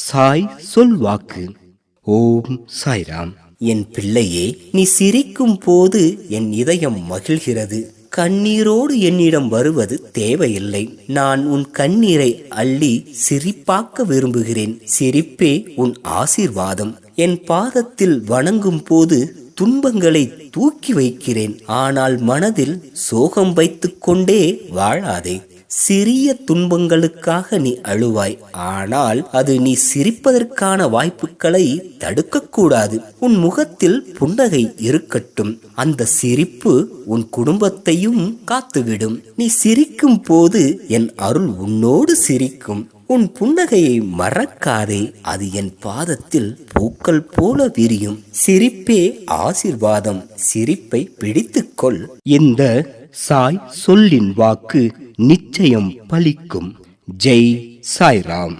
சாய் சொல்வாக்கு ஓம் சாய்ராம். என் பிள்ளையே நீ சிரிக்கும் போது என் இதயம் மகிழ்கிறது. கண்ணீரோடு என்னிடம் வருவது தேவையில்லை. நான் உன் கண்ணீரை அள்ளி சிரிப்பாக்க விரும்புகிறேன். சிரிப்பே உன் ஆசீர்வாதம். என் பாதத்தில் வணங்கும் போது துன்பங்களை தூக்கி வைக்கிறேன். ஆனால் மனதில் சோகம் வைத்துக்கொண்டே வாழாதே. சிறிய துன்பங்களுக்காக நீ அழுவாய். ஆனால் அது நீ சிரிப்பதற்கான வாய்ப்புகளை தடுக்கக்கூடாது. உன் முகத்தில் புன்னகை இருக்கட்டும். அந்த சிரிப்பு உன் குடும்பத்தையும் காத்துவிடும். நீ சிரிக்கும் போது என் அருள் உன்னோடு சிரிக்கும். உன் புன்னகையை மறக்காதே. அது என் பாதத்தில் பூக்கள் போல விரியும். சிரிப்பே ஆசிர்வாதம். சிரிப்பை பிடித்துக்கொள். இந்த சாய் சொல்லின் வாக்கு நிச்சயம் பலிக்கும். ஜெய் சாய்ராம்.